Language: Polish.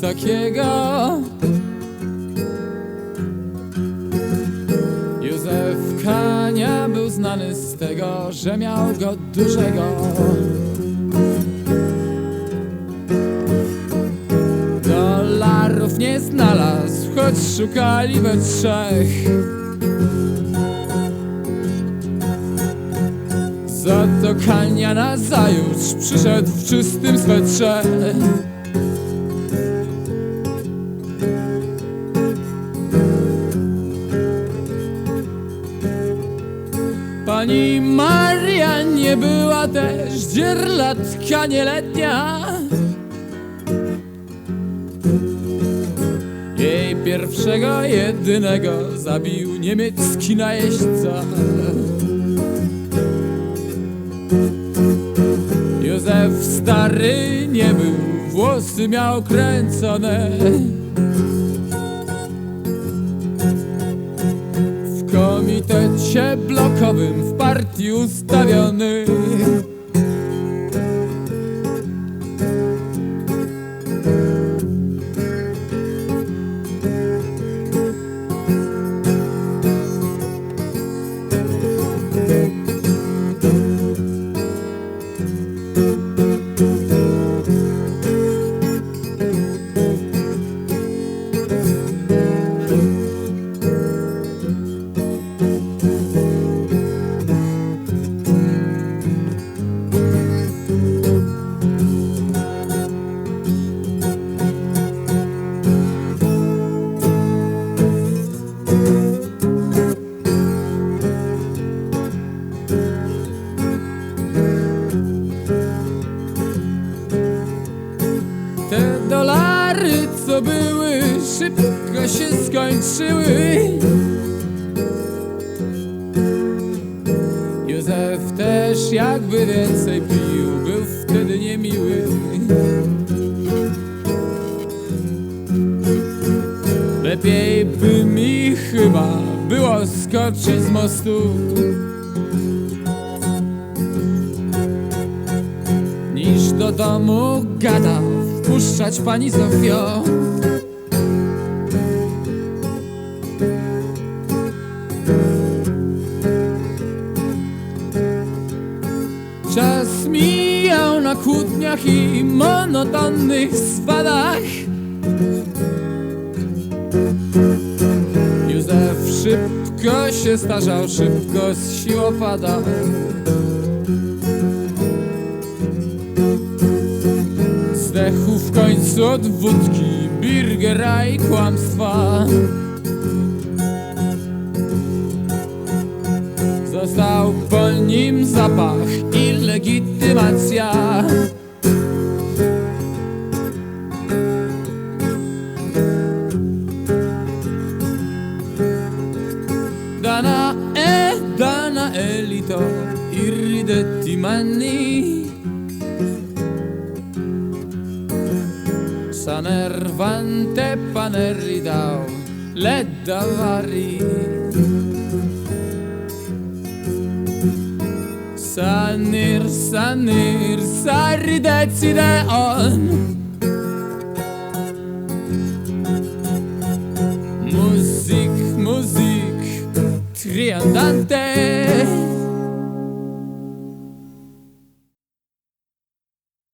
Takiego. Józef Kania był znany z tego, że miał go dużego. Dolarów nie znalazł, choć szukali we trzech. Za to Kania na zajutrz przyszedł w czystym swetrze. Pani Maria nie była też dzierlatka nieletnia. Jej pierwszego, jedynego zabił niemiecki najeźdźca. Józef stary nie był, włosy miał kręcone. Komitecie blokowym w partii ustawiony. Szybko się skończyły. Józef też jakby więcej pił, był wtedy niemiły. Lepiej by mi chyba było skoczyć z mostu. niż do domu gada wpuszczać pani Zofio. Czas mijał na kłótniach i monotonnych swadach. Józef szybko się starzał, szybko z sił opadał. Zdechł w końcu od wódki, birgera i kłamstwa Został po nim zapach i legitymacja Dana e, dana elito, irridetti manni. Sanervante paneridao le davari Sanir, sanir, sarridecide on Musik, musik, triandante